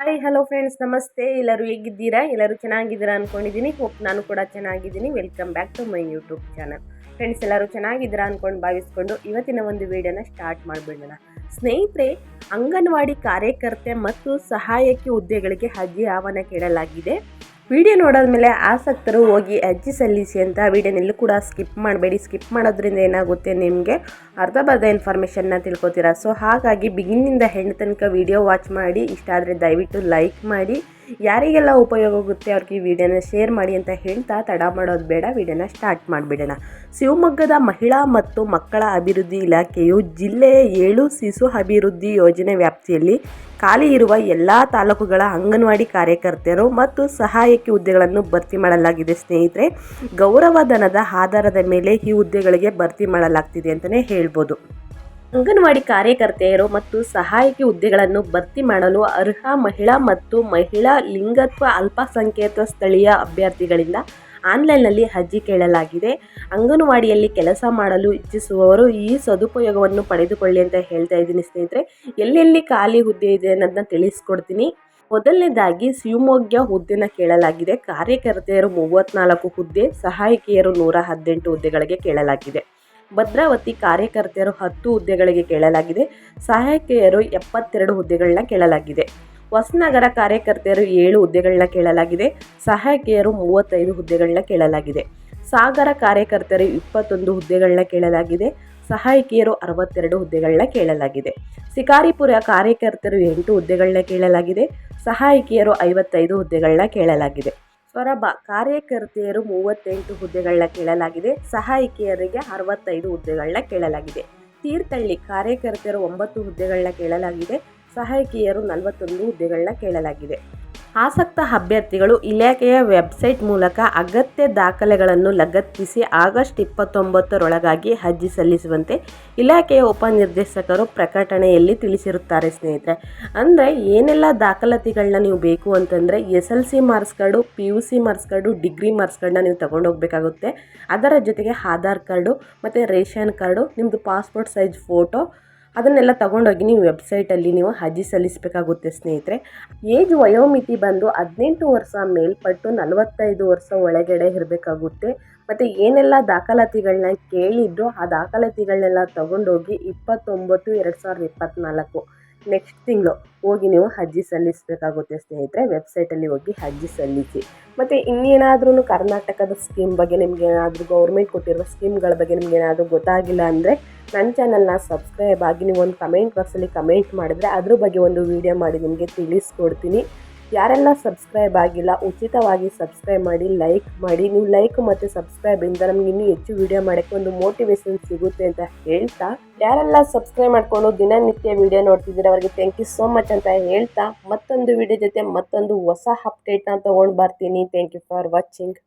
Hi hello friends ನಮಸ್ತೆ. ಎಲ್ಲರೂ ಹೇಗಿದ್ದೀರಾ? ಎಲ್ಲರೂ ಚೆನ್ನಾಗಿದ್ದೀರಾ ಅಂದ್ಕೊಂಡಿದ್ದೀನಿ ಹೋಪ್ ನಾನು ಕೂಡ ಚೆನ್ನಾಗಿದ್ದೀನಿ. Welcome back to my YouTube channel friends ಎಲ್ಲರೂ ಚೆನ್ನಾಗಿದ್ದೀರಾ ಅಂದ್ಕೊಂಡು ಭಾವಿಸ್ಕೊಂಡು ಇವತ್ತಿನ ಒಂದು ವಿಡಿಯೋನ ಸ್ಟಾರ್ಟ್ ಮಾಡಿಬಿಡೋಣ. ಸ್ನೇಹಿತರೆ, ಅಂಗನವಾಡಿ ಕಾರ್ಯಕರ್ತೆ ಮತ್ತು ಸಹಾಯಕಿ ಹುದ್ದೆಗಳಿಗೆ ಅರ್ಜಿ ಆಹ್ವಾನ ಕೇಳಲಾಗಿದೆ. ವಿಡಿಯೋ ನೋಡೋದ್ಮೇಲೆ ಆಸಕ್ತರು ಹೋಗಿ ಅರ್ಜಿ ಸಲ್ಲಿಸಿ ಅಂತ ವಿಡಿಯೋನೆಲ್ಲೂ ಕೂಡ ಸ್ಕಿಪ್ ಮಾಡಬೇಡಿ. ಸ್ಕಿಪ್ ಮಾಡೋದ್ರಿಂದ ಏನಾಗುತ್ತೆ ನಿಮಗೆ ಅರ್ಧ ಬರ್ಧ ಇನ್ಫಾರ್ಮೇಷನ್ನ ತಿಳ್ಕೊತೀರಾ. ಸೊ ಹಾಗಾಗಿ ಬಿಗಿನಿಂದ ಹೆಣ್ಣು ತನಕ ವಿಡಿಯೋ ವಾಚ್ ಮಾಡಿ. ಇಷ್ಟ ಆದರೆ ದಯವಿಟ್ಟು ಲೈಕ್ ಮಾಡಿ. ಯಾರಿಗೆಲ್ಲ ಉಪಯೋಗ ಆಗುತ್ತೆ ಅವ್ರಿಗೆ ಈ ವಿಡಿಯೋನ ಶೇರ್ ಮಾಡಿ ಅಂತ ಹೇಳ್ತಾ ತಡ ಮಾಡೋದು ಬೇಡ, ವಿಡಿಯೋನ ಸ್ಟಾರ್ಟ್ ಮಾಡಿಬಿಡೋಣ. ಶಿವಮೊಗ್ಗದ ಮಹಿಳಾ ಮತ್ತು ಮಕ್ಕಳ ಅಭಿವೃದ್ಧಿ ಇಲಾಖೆಯು ಜಿಲ್ಲೆಯ ಏಳು ಶಿಶು ಅಭಿವೃದ್ಧಿ ಯೋಜನೆ ವ್ಯಾಪ್ತಿಯಲ್ಲಿ ಖಾಲಿ ಇರುವ ಎಲ್ಲ ತಾಲೂಕುಗಳ ಅಂಗನವಾಡಿ ಕಾರ್ಯಕರ್ತೆಯರು ಮತ್ತು ಸಹಾಯಕಿ ಹುದ್ದೆಗಳನ್ನು ಭರ್ತಿ ಮಾಡಲಾಗಿದೆ. ಸ್ನೇಹಿತರೆ ಗೌರವಧನದ ಆಧಾರದ ಮೇಲೆ ಈ ಹುದ್ದೆಗಳಿಗೆ ಭರ್ತಿ ಮಾಡಲಾಗ್ತಿದೆ ಅಂತಲೇ ಹೇಳ್ಬೋದು. ಅಂಗನವಾಡಿ ಕಾರ್ಯಕರ್ತೆಯರು ಮತ್ತು ಸಹಾಯಕಿ ಹುದ್ದೆಗಳನ್ನು ಭರ್ತಿ ಮಾಡಲು ಅರ್ಹ ಮಹಿಳಾ ಮತ್ತು ಮಹಿಳಾ ಲಿಂಗತ್ವ ಅಲ್ಪಸಂಖ್ಯಾತ ಸ್ಥಳೀಯ ಅಭ್ಯರ್ಥಿಗಳಿಂದ ಆನ್ಲೈನ್ನಲ್ಲಿ ಅರ್ಜಿ ಕೇಳಲಾಗಿದೆ. ಅಂಗನವಾಡಿಯಲ್ಲಿ ಕೆಲಸ ಮಾಡಲು ಇಚ್ಛಿಸುವವರು ಈ ಸದುಪಯೋಗವನ್ನು ಪಡೆದುಕೊಳ್ಳಿ ಅಂತ ಹೇಳ್ತಾ ಇದ್ದೀನಿ ಸ್ನೇಹಿತರೆ. ಎಲ್ಲೆಲ್ಲಿ ಖಾಲಿ ಹುದ್ದೆ ಇದೆ ಅನ್ನೋದನ್ನ ತಿಳಿಸ್ಕೊಡ್ತೀನಿ. ಮೊದಲನೇದಾಗಿ ಶಿವಮೊಗ್ಗ ಹುದ್ದೆನ ಕೇಳಲಾಗಿದೆ. ಕಾರ್ಯಕರ್ತೆಯರು ಮೂವತ್ತ್ನಾಲ್ಕು ಹುದ್ದೆ, ಸಹಾಯಕಿಯರು ನೂರ ಹದಿನೆಂಟು ಹುದ್ದೆಗಳಿಗೆ ಕೇಳಲಾಗಿದೆ. ಭದ್ರಾವತಿ ಕಾರ್ಯಕರ್ತೆಯರು ಹತ್ತು ಹುದ್ದೆಗಳಿಗೆ ಕೇಳಲಾಗಿದೆ. ಸಹಾಯಕಿಯರು ಎಪ್ಪತ್ತೆರಡು ಹುದ್ದೆಗಳನ್ನ ಕೇಳಲಾಗಿದೆ. ಹೊಸನಗರ ಕಾರ್ಯಕರ್ತೆಯರು ಏಳು ಹುದ್ದೆಗಳನ್ನ ಕೇಳಲಾಗಿದೆ. ಸಹಾಯಕಿಯರು ಮೂವತ್ತೈದು ಹುದ್ದೆಗಳನ್ನ ಕೇಳಲಾಗಿದೆ. ಸಾಗರ ಕಾರ್ಯಕರ್ತರು ಇಪ್ಪತ್ತೊಂದು ಹುದ್ದೆಗಳನ್ನ ಕೇಳಲಾಗಿದೆ. ಸಹಾಯಕಿಯರು ಅರವತ್ತೆರಡು ಹುದ್ದೆಗಳನ್ನ ಕೇಳಲಾಗಿದೆ. ಶಿಕಾರಿಪುರ ಕಾರ್ಯಕರ್ತರು ಎಂಟು ಹುದ್ದೆಗಳನ್ನ ಕೇಳಲಾಗಿದೆ. ಸಹಾಯಕಿಯರು ಐವತ್ತೈದು ಹುದ್ದೆಗಳನ್ನ ಕೇಳಲಾಗಿದೆ. ಸೊರಬ ಕಾರ್ಯಕರ್ತೆಯರು ಮೂವತ್ತೆಂಟು ಹುದ್ದೆಗಳನ್ನ ಕೇಳಲಾಗಿದೆ. ಸಹಾಯಕಿಯರಿಗೆ ಅರವತ್ತೈದು ಹುದ್ದೆಗಳನ್ನ ಕೇಳಲಾಗಿದೆ. ತೀರ್ಥಹಳ್ಳಿ ಕಾರ್ಯಕರ್ತೆಯರು ಒಂಬತ್ತು ಹುದ್ದೆಗಳನ್ನ ಕೇಳಲಾಗಿದೆ. ಸಹಾಯಕಿಯರು ನಲವತ್ತೊಂದು ಹುದ್ದೆಗಳನ್ನ ಕೇಳಲಾಗಿದೆ. ಆಸಕ್ತ ಅಭ್ಯರ್ಥಿಗಳು ಇಲಾಖೆಯ ವೆಬ್ಸೈಟ್ ಮೂಲಕ ಅಗತ್ಯ ದಾಖಲೆಗಳನ್ನು ಲಗತ್ತಿಸಿ ಆಗಸ್ಟ್ ಇಪ್ಪತ್ತೊಂಬತ್ತರೊಳಗಾಗಿ ಅರ್ಜಿ ಸಲ್ಲಿಸುವಂತೆ ಇಲಾಖೆಯ ಉಪನಿರ್ದೇಶಕರು ಪ್ರಕಟಣೆಯಲ್ಲಿ ತಿಳಿಸಿರುತ್ತಾರೆ ಸ್ನೇಹಿತರೆ. ಅಂದರೆ ಏನೆಲ್ಲ ದಾಖಲಾತಿಗಳನ್ನ ನೀವು ಬೇಕು ಅಂತಂದರೆ S L C marks card, P U C marks card, degree marks ಕಾರ್ಡನ್ನ ನೀವು ತೊಗೊಂಡೋಗ್ಬೇಕಾಗುತ್ತೆ. ಅದರ ಜೊತೆಗೆ ಆಧಾರ್ ಕಾರ್ಡು ಮತ್ತು ರೇಷನ್ ಕಾರ್ಡು ನಿಮ್ಮದು ಪಾಸ್ಪೋರ್ಟ್ ಸೈಜ್ ಫೋಟೋ ಅದನ್ನೆಲ್ಲ ತಗೊಂಡೋಗಿ ನೀವು ವೆಬ್ಸೈಟಲ್ಲಿ ನೀವು ಅರ್ಜಿ ಸಲ್ಲಿಸಬೇಕಾಗುತ್ತೆ, ಸ್ನೇಹಿತರೆ. ಏಜ್ ವಯೋಮಿತಿ ಬಂದು ಹದಿನೆಂಟು ವರ್ಷ ಮೇಲ್ಪಟ್ಟು ನಲವತ್ತೈದು ವರ್ಷ ಒಳಗಡೆ ಇರಬೇಕಾಗುತ್ತೆ. ಮತ್ತು ಏನೆಲ್ಲ ದಾಖಲಾತಿಗಳನ್ನ ಕೇಳಿದ್ರು ಆ ದಾಖಲಾತಿಗಳನ್ನೆಲ್ಲ ತೊಗೊಂಡೋಗಿ ಇಪ್ಪತ್ತೊಂಬತ್ತು, ಎರಡು ಸಾವಿರದ ಇಪ್ಪತ್ತ್ನಾಲ್ಕು ನೆಕ್ಸ್ಟ್ ತಿಂಗಳು ಹೋಗಿ ನೀವು ಅರ್ಜಿ ಸಲ್ಲಿಸಬೇಕಾಗುತ್ತೆ ಸ್ನೇಹಿತರೆ ವೆಬ್ಸೈಟಲ್ಲಿ ಹೋಗಿ ಅರ್ಜಿ ಸಲ್ಲಿಸಿ. ಮತ್ತು ಇನ್ನೇನಾದ್ರೂ ಕರ್ನಾಟಕದ ಸ್ಕೀಮ್ ಬಗ್ಗೆ ನಿಮ್ಗೆ ಏನಾದರೂ ಗೌರ್ಮೆಂಟ್ ಕೊಟ್ಟಿರುವ ಸ್ಕೀಮ್ಗಳ ಬಗ್ಗೆ ನಿಮ್ಗೆ ಏನಾದರೂ ಗೊತ್ತಾಗಿಲ್ಲ ಅಂದರೆ ನನ್ನ ಚಾನಲ್ನ ಸಬ್ಸ್ಕ್ರೈಬ್ ಆಗಿ ನೀವು ಒಂದು ಕಮೆಂಟ್ ಬಾಕ್ಸಲ್ಲಿ ಕಮೆಂಟ್ ಮಾಡಿದ್ರೆ ಅದ್ರ ಬಗ್ಗೆ ಒಂದು ವೀಡಿಯೋ ಮಾಡಿ ನಿಮಗೆ ತಿಳಿಸ್ಕೊಡ್ತೀನಿ. ಯಾರೆಲ್ಲ ಸಬ್ಸ್ಕ್ರೈಬ್ ಆಗಿಲ್ಲ, ಉಚಿತವಾಗಿ ಸಬ್ಸ್ಕ್ರೈಬ್ ಮಾಡಿ, ಲೈಕ್ ಮಾಡಿ. ನೀವು ಲೈಕ್ ಮತ್ತು ಸಬ್ಸ್ಕ್ರೈಬಿಂದ ನಮ್ಗೆ ಇನ್ನೂ ಹೆಚ್ಚು ವಿಡಿಯೋ ಮಾಡೋಕ್ಕೆ ಒಂದು ಮೋಟಿವೇಶನ್ ಸಿಗುತ್ತೆ ಅಂತ ಹೇಳ್ತಾ, ಯಾರೆಲ್ಲ ಸಬ್ಸ್ಕ್ರೈಬ್ ಮಾಡ್ಕೊಂಡು ದಿನನಿತ್ಯ ವಿಡಿಯೋ ನೋಡ್ತಿದ್ದೀರ, ಅವರಿಗೆ ಥ್ಯಾಂಕ್ ಯು ಸೋ ಮಚ್ ಅಂತ ಹೇಳ್ತಾ, ಮತ್ತೊಂದು ವಿಡಿಯೋ ಜೊತೆ ಮತ್ತೊಂದು ಹೊಸ ಅಪ್ಡೇಟ್ನ ತೊಗೊಂಡು ಬರ್ತೀನಿ. Thank you for watching